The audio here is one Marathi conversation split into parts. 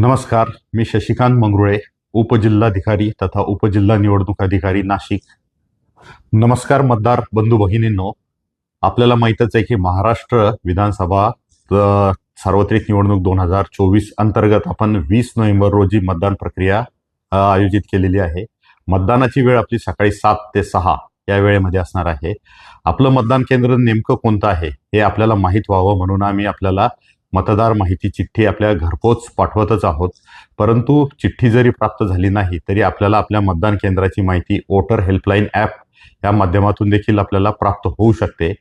नमस्कार मी शशिकांत मंगरुळे उपजिल्हाधिकारी तथा उपजिल्हा निवडणूक अधिकारी नाशिक. नमस्कार मतदार बंधू भगिनींनो. आपल्याला माहीतच आहे की महाराष्ट्र विधानसभा सार्वत्रिक निवडणूक दोन हजार चोवीस अंतर्गत आपण वीस नोव्हेंबर रोजी मतदान प्रक्रिया आयोजित केलेली आहे. मतदानाची वेळ आपली सकाळी सात ते सहा या वेळेमध्ये असणार आहे. आपलं मतदान केंद्र नेमकं कोणतं आहे हे आपल्याला माहीत व्हावं म्हणून आम्ही आपल्याला मतदार माहिती चिठ्ठी आपल्या घरपोच पाठवतच आहोत. परंतु चिठ्ठी जरी प्राप्त झाली नाही तरी आपल्याला आपल्या मतदान केंद्राची माहिती वोटर हेल्पलाईन ॲप या माध्यमातून देखील आपल्याला प्राप्त होऊ शकते.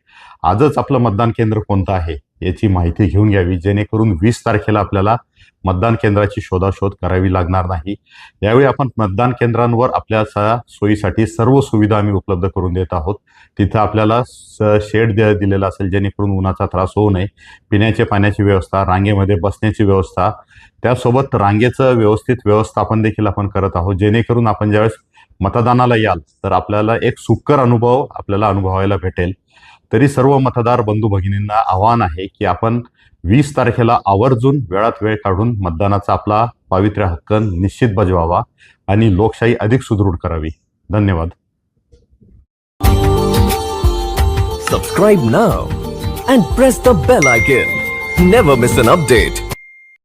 आजच आपलं मतदान केंद्र कोणतं आहे? याची माहिती घेऊन घ्यावी जेणेकरून वीस तारखेला आपल्याला मतदान केंद्राची शोधाशोध करावी लागणार नाही. यावेळी आपण मतदान केंद्रांवर आपल्या स- सोयीसाठी सर्व सुविधा आम्ही उपलब्ध करून देत आहोत. तिथं आपल्याला स- शेड दिलेला असेल जेणेकरून उन्हाचा त्रास होऊ नये. पिण्याच्या पाण्याची व्यवस्था रांगेमध्ये बसण्याची व्यवस्था. त्यासोबत रांगेचं व्यवस्थित व्यवस्थापन देखील आपण करत आहोत. जेणेकरून आपण ज्यावेळेस मतदानाला याल तर आपल्याला एक सुकर अनुभव आपल्याला अनुभवायला भेटेल. तरी सर्व मतदार बंधू भगिनींना आव्हान आहे की आपण वीस तारखेला आवर्जून वेळात वेळ काढून मतदानाचा आपला पावित्र्य हक्क निश्चित बजवावा आणि लोकशाही अधिक सुदृढ करावी. धन्यवाद. Subscribe now and press the bell icon never miss an update